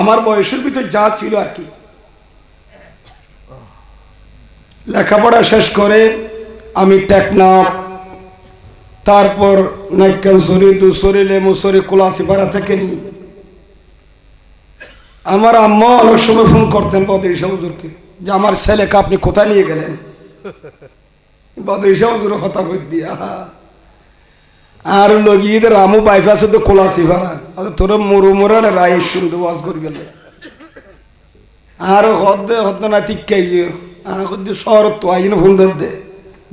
আমার বয়সের ভিতর যা ছিল আর কি। লেখাপড়া শেষ করে আমি টেকনাফ, তারপর নাইকানসরি দুসরি, লেমুসরি, কোলাসিপাড়া থেকে নিই। আমার আম্মা অনেক সময় ফোন করতেন বদরি শাহ হুজুরকে, যে আমার ছেলেকে আপনি কোথায় নিয়ে গেলেন? বদরিশা হুজুর হতা করে দিয়া। আর লগিয়ে রামু বাইপাসে তো কোলাসিপাড়া আর তোর মরু মরার রায় শুনতে ওয়াজ করি গেলে আর হদ্দে হদ্দ না তিক্কাই গিয়ে, আর হদ্দে শহর তো আইন ফোন দে।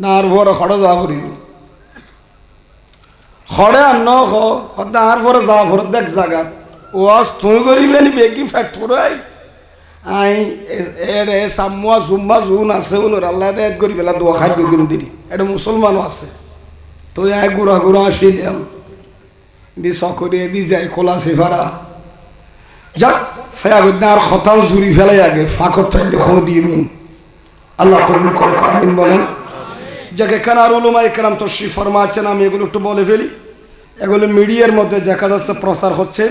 না আর ভর হড় যা পড়িল হড়ে আর ন হ হদ্দে আর ভরে যা ভর, দেখ জাগাত ও আজ তুই করিবে নি বেগি ফ্যাট ফুরাই আই, এ সাম্মা জুম্মা, জুন আছে উনোর আল্লাহ দেয় করি বেলা দোয়া খাই বেগুন দিদি এটা মুসলমানও আছে। তো এক গুড়া গুড়া আসিলাম দি সকরে দি যাই খোলা সেফারা যাক সে আগে আর খতাল জুড়ি ফেলাই আগে। ফাঁকত থাকলে খো দিয়ে মিন। আল্লাহ কবুল করে বলেন। যাকে, এখানে আর উলুমা একরাম তো শ্রী ফরমা আছেন আমি এগুলো একটু বলে ফেলি। এগুলো মিডিয়ার মধ্যে দেখা যাচ্ছে, প্রচার হচ্ছে।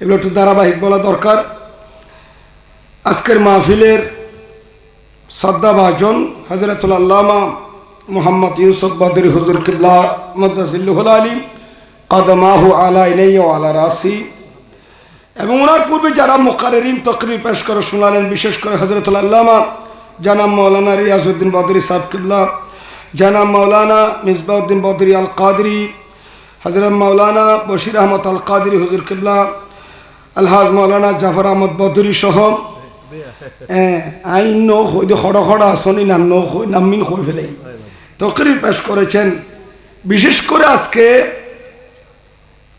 এগুলো একটু ধারাবাহিক বলা দরকার। আজকের মাহফিলের শ্রদ্ধাভাজন হজরতুল আল্লামা মোহাম্মদ ইউসুফ বদরি হুজুর কিবলা মদাসিল্লুহুল আলী কদমাহু আলা ইলাই ও আলা রাসি। এবং ওনার পূর্বে যারা মোকারেরিন তকরির পেশ করে শোনালেন, বিশেষ করে হজরতুল আল্লামা জানাম মৌলানা রিয়াজউদ্দিন বদরি সাহেব কিবলা জানাম মৌলানা মিসবাউদ্দিন বদরি আল কাদরি হজরত মৌলানা বশির আহমদ আল কাদরি হুজুর কিবলা, আলহাজ মৌলানা জাফর আহমদ বদরি সহ। আইন নৌ হই খড় খড় আসনি না নৌ হই নামিন হই ফেলে। তকরির পেশ করেছেন। বিশেষ করে আজকে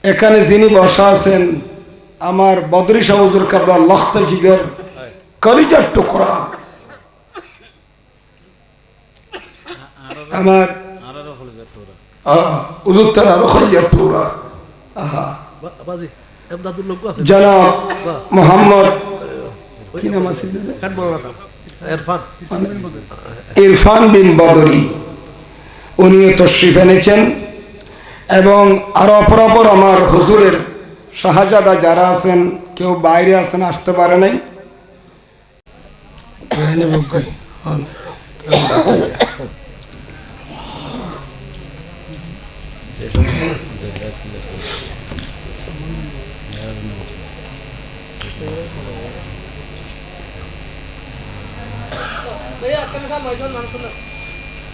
এখানে যিনি বসা আছেন আমার বদরি সাহুজুর কাবলা লখত জিগর কলিজার টুকরা। আমার জনাব মোহাম্মদ কি নাম আছে? ইরফান ইরফান বিন বদরি। উনিও তশরিফ এনেছেন। এবং আরও অপর অপর আমার হুজুরের শাহজাদা যারা আছেন, কেউ বাইরে আছেন, আসতে পারে নাই।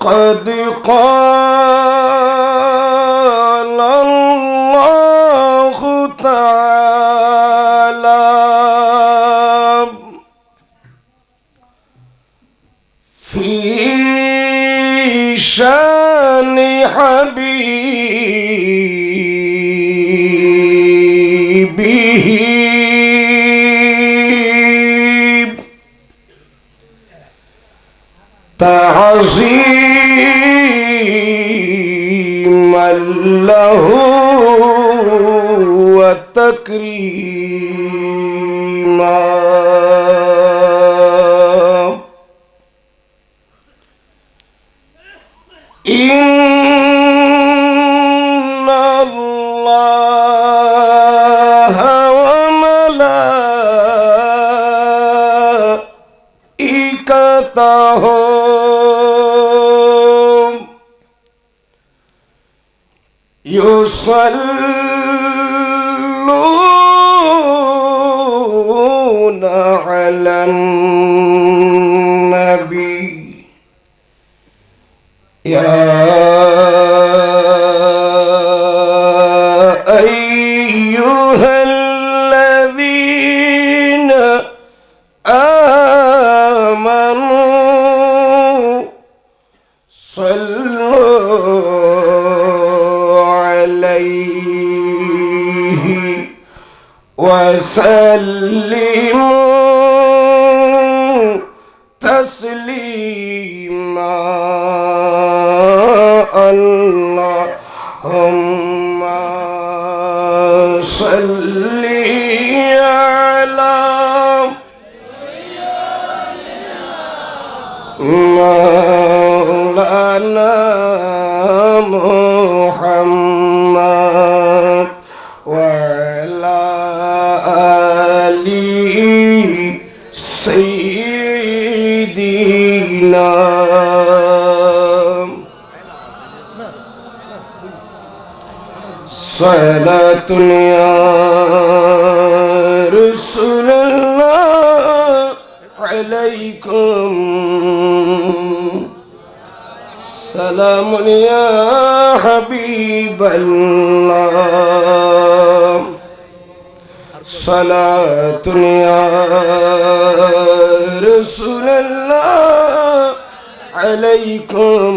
فقد قال الله تعالى في شان حبيبه. تعظيما لعله وتكريما يصلون على النبي. يا مولانا محمد وعلى آل سيدنا صلاة يا عليكم. سلام يا حبيب الله. صلاة يا رسول الله عليكم.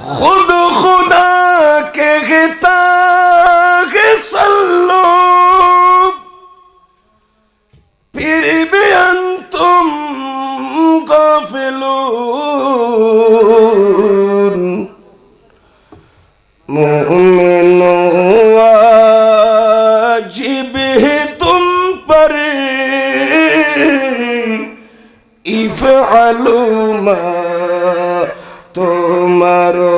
خود خدا کے صلوا في أنتم غافلون مؤمن واجبه تم پر افعلوا ما تمرون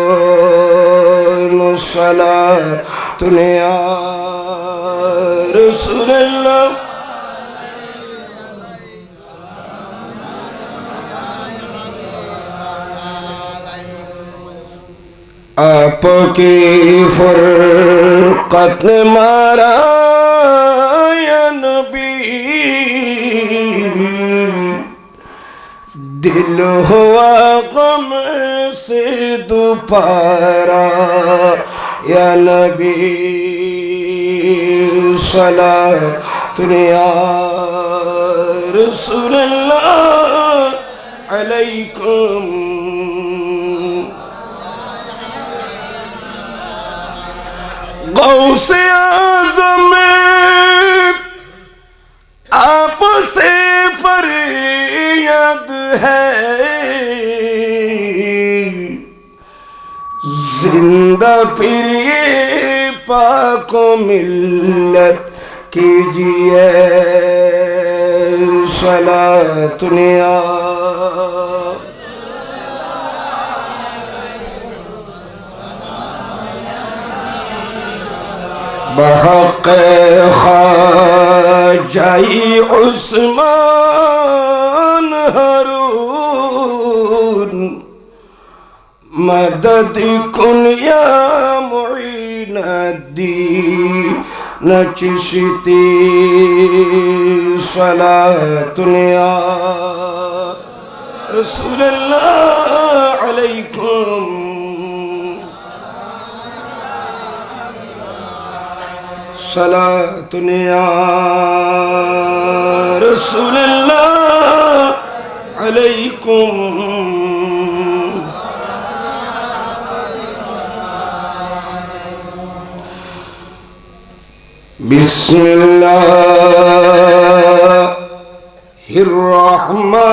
صلاه তুমি রসুল্লাহ आपकी फुरकत मारा नबी दिल हुआ गम से दोपहरा یا نبی صلاة یا رسول اللہ علیکم غوث اعظم آپ سے فریاد ہے۔ زندہ پھر یہ پاک و ملت کیجیے صلاة دنیا بحق خواجہ عثمان مدد كن يا معين الدين نجشتي صلاة يا رسول الله عليكم. صلاة يا رسول الله عليكم. بسم الله الرحمن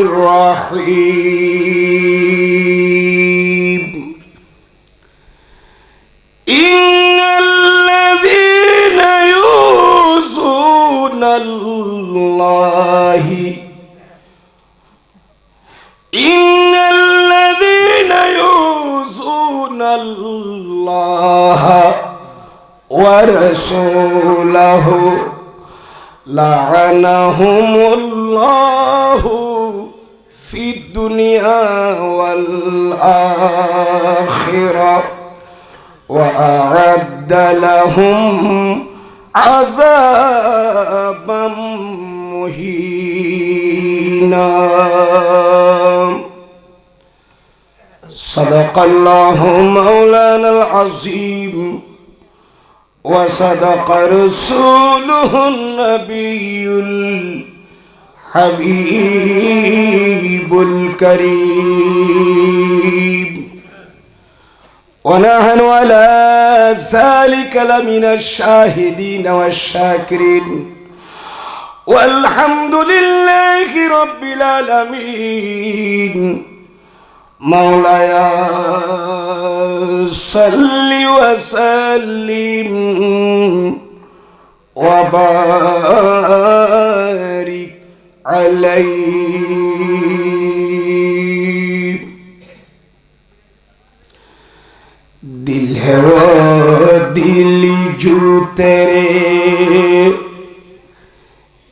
الرحيم. إن الذين يؤذون الله إن الذين يؤذون الله ورسوله لعنهم الله في الدنيا والآخرة وأعد لهم عذابا مهينا. صدق الله مولانا العظيم وصدق رسوله النبي الحبيب الكريم ونحن على ذلك لمن الشاهدين والشاكرين والحمد لله رب العالمين مولاي صل وسلم وبارك عليه. دل ہے دل جو تیرے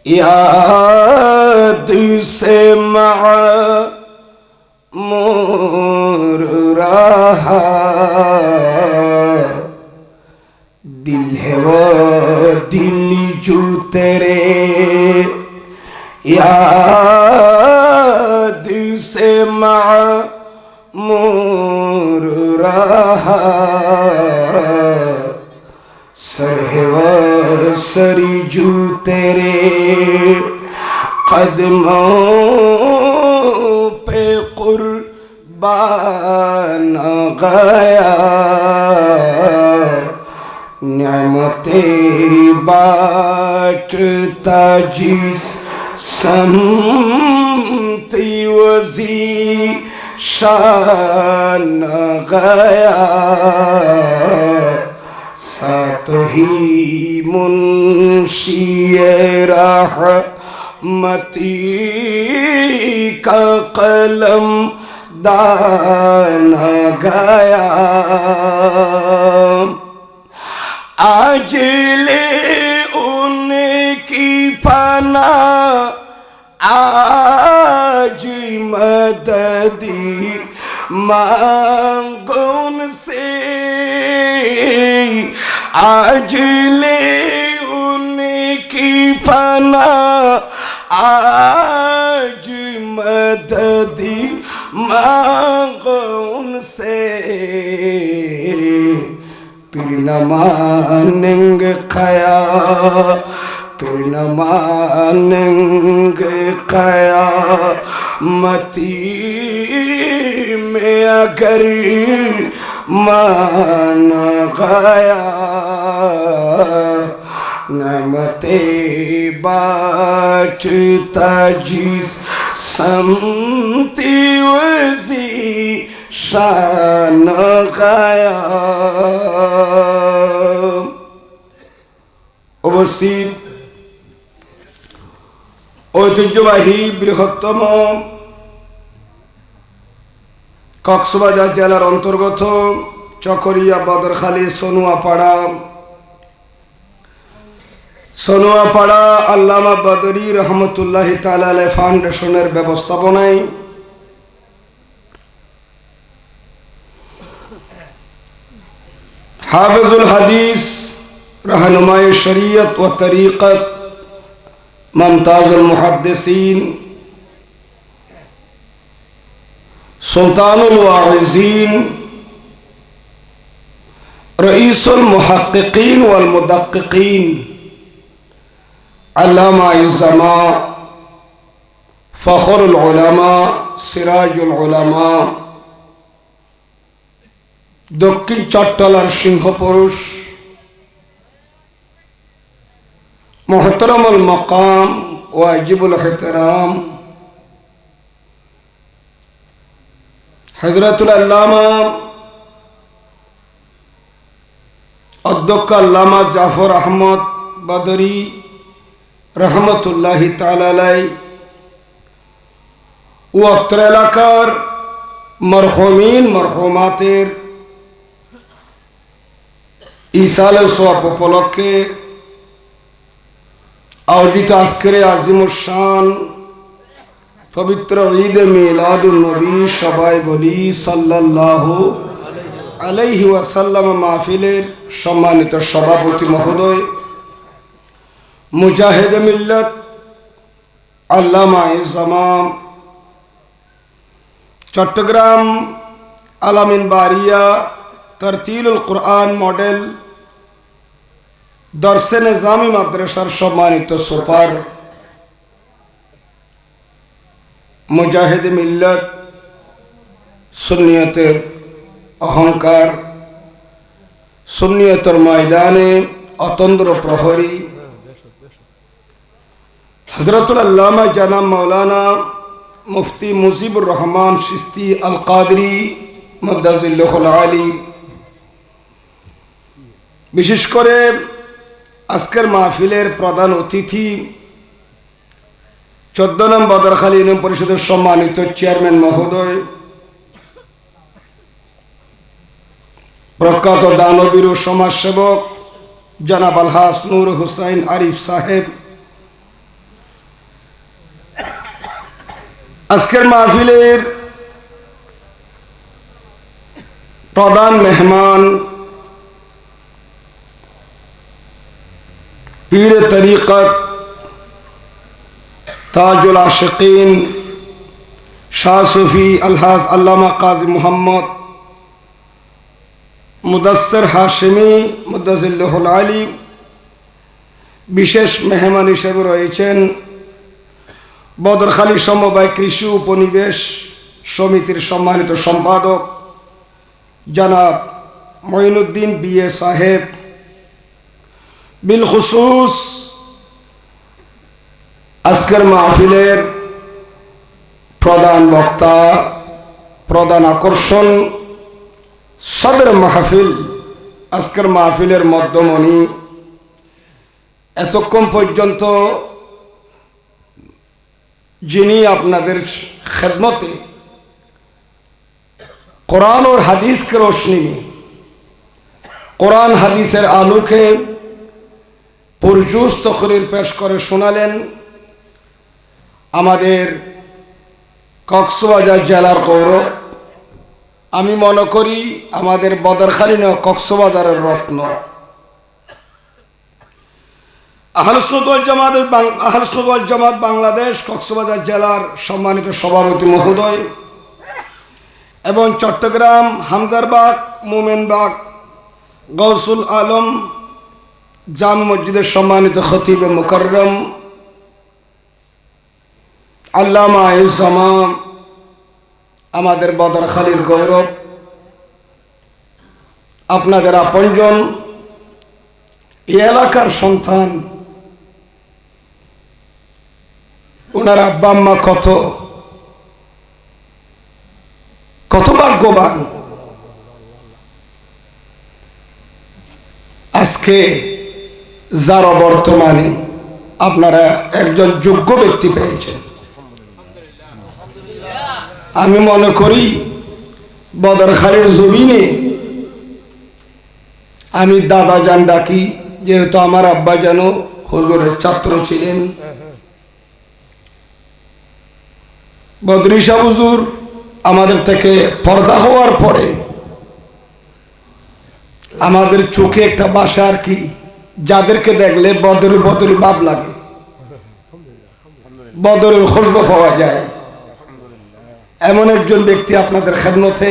یاد سے معاذ مور رہا۔ دل ہے وہ دل جو تیرے۔ یاد سے معمور رہا۔ سر ہے وہ سر جو تیرے۔ قدموں پہ بان گیا نعمتیں بانٹتا جس سمتی وزی شان گیا سات ہی منشی راہ متی کا قلم دان گیا آج لے ان کی پنا آج مددی مانگون سے۔ آج لے ان کی پنا آج مددی مانگ ان سے پھر نہ مانیں گے خیا پھر نہ مانیں گے خیا متی میں اگر مانا گیا نعمت باچتا جیس শান্তি ওসি শান অবস্থিত ঐতিহ্যবাহী বৃহত্তম কক্সবাজার জেলার অন্তর্গত চকরিয়া বদরখালী সোনুয়াপাড়া সোনোয়াপাড়া আল্লামা বাদরি রহমতুল্লাহ তালালে ফাউন্ডেশনের ব্যবস্থাপনায় হাফেজুল হাদিস, রহনুমায় শরীয়ত ও তরিকত, মমতাজুল মুহাদ্দেসিন, সুলতানুল ওয়াজিন রঈসুল মুহাক্কিকিন ওয়াল মুদাক্কিকিন। علامہ الزما فخر العلماء সিরাজ উলামা দক্ষিণ চট্টলার সিংহপুরুষ মোহতরমুল মকাম ওয়াজিবুল হেতরাম হজরতুল আল্লামা অধ্যক্ষ আল্লামা জাফর আহমদ বাদরী রহমতুল্লাহি তালাই ও অত্র এলাকার মরহমিন, মরহমাতের ইসাল সোয়াব উপলক্ষে আয়োজিত আজকের আজিমুসান পবিত্র ঈদ মিলাদুল নবী সবাই বলি সাল্লাল্লাহু আলাইহি ওয়াসাল্লাম মাহফিলের সম্মানিত সভাপতি মহোদয় মুজাহিদ মিল্লত, আল্লামা ইজামাম চট্টগ্রাম আলামিন বারিয়া, তরতিলুল কোরআন মডেল দর্শে নিজামি মাদ্রাসার সম্মানিত সুপার, মুজাহিদ মিল্লত, সুন্নিয়তের অহংকার, সুন্নিয়তের ময়দানে অতন্দ্র প্রহরী হজরতুল আল্লামা জানাম মৌলানা মুফতি মুজিবুর রহমান সিস্তি আল কাদরি মদাজিল্লুল আলী বিশেষ করে আজকের মাহফিলের প্রধান অতিথি, চোদ্দ নং বদরখালী ইউনিয়ন পরিষদের সম্মানিত চেয়ারম্যান মহোদয়, প্রখ্যাত দানবীর সমাজসেবক জনাব আলহাস নূর হুসাইন আরিফ সাহেব আজকের মাহফিলের প্রধান মেহমান পীর তরিকত তাজুল আশিকিন, শাহ সুফি আলহাজ আল্লামা কাজী মোহাম্মদ মুদাসর হাশমি মুদাজিল্লুল আলী, বিশেষ মেহমান হিসেবে রয়েছেন বদরখালী সমবায় কৃষি উপনিবেশ সমিতির সম্মানিত সম্পাদক জনাব মঈনুদ্দিন বিএ সাহেব। বিল খুসুস আজকের মাহফিলের প্রধান বক্তা, প্রধান আকর্ষণ সদর মাহফিল, আজকের মাহফিলের মধ্যমণি। এতক্ষণ পর্যন্ত যিনি আপনাদের খেদমতে কোরআন ওর হাদিসকে রোশনি কোরআন হাদিসের আলোকে পুরজুস তকরির পেশ করে শোনালেন আমাদের কক্সবাজার জেলার গৌরব। আমি মনে করি আমাদের বদরখালী নয় কক্সবাজারের রত্ন। আহলসনুদ্দল জামাতের জামাত বাংলাদেশ কক্সবাজার জেলার সম্মানিত সভাপতি মহোদয় এবং চট্টগ্রাম, হামজারবাগ, মোমেনবাগ, গৌসুল আলম, জাম মসজিদের সম্মানিত খতিব মুকরম আল্লামা ইসামাম আমাদের বদরখালীর গৌরব, আপনাদের আপনজন এলাকার সন্তান ওনার আব্বা আম্মা কত? কত ভাগ্যবান। আজকে যারা বর্তমানে আপনারা একজন যোগ্য ব্যক্তি পেয়েছেন। আমি মনে করি বদরখালের জমিনে আমি দাদা যান ডাকি, যেহেতু আমার আব্বা যেন হজুরের ছাত্র ছিলেন। বদরিশা হুজুর আমাদের থেকে পর্দা হওয়ার পরে আমাদের চোখে একটা বাসা আর কি, যাদেরকে দেখলে বদরে বদরে ভাব লাগে। বদরের খুশবু পাওয়া যায়। এমন একজন ব্যক্তি আপনাদের খেদমতে।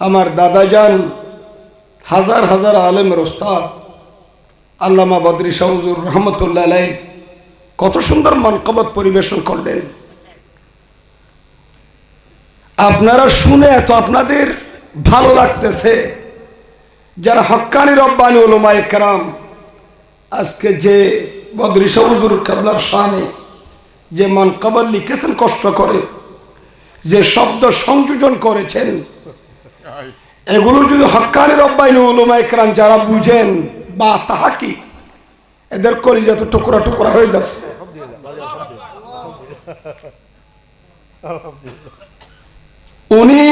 আমার দাদা যান, হাজার হাজার আলেমের ওস্তাদ, আল্লামা বদরি শাহজুর রহমতুল্লাহ কত সুন্দর মানকবত পরিবেশন করলেন। আপনারা শুনে এত আপনাদের ভালো লাগতেছে, যারা হক্কানি রব্বানি ওলমা একরাম আজকে যে বদরি শাহজুর কাবলার শানে যে মানকবর লিখেছেন, কষ্ট করে, যে শব্দ সংযোজন করেছেন, এগুলো যদি হক্কানি রব্বানি ওলমা একরাম যারা বুঝেন, বা তাহা কি এদের কলিজা তো টুকরা টুকরা হয়ে যাচ্ছে। উনি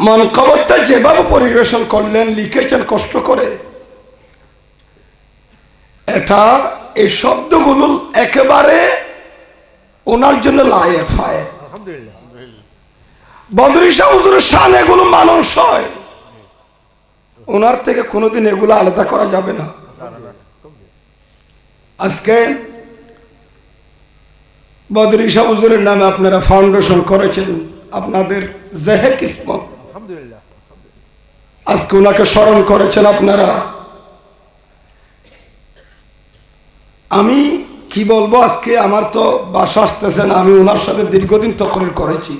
মনকবরটা যেভাবে পরিবেশন করলেন, লিখেছেন, কষ্ট করে, এটা এই শব্দগুলো একেবারে ওনার জন্য লায়েক আলহামদুলিল্লাহ বদরি শান এগুলো মানুষ হয়। ওনার থেকে কোনোদিন এগুলো আলাদা করা যাবে না। আজকে বদরি শাহ হুজুরের নামে আপনারা ফাউন্ডেশন করেছেন। আপনাদের জেহে কিসমত। আজকে ওনাকে স্মরণ করেছেন আপনারা। আমি কি বলব আজকে আমার তো বাসা আসতেছে না আমি ওনার সাথে দীর্ঘদিন তকরির করেছি।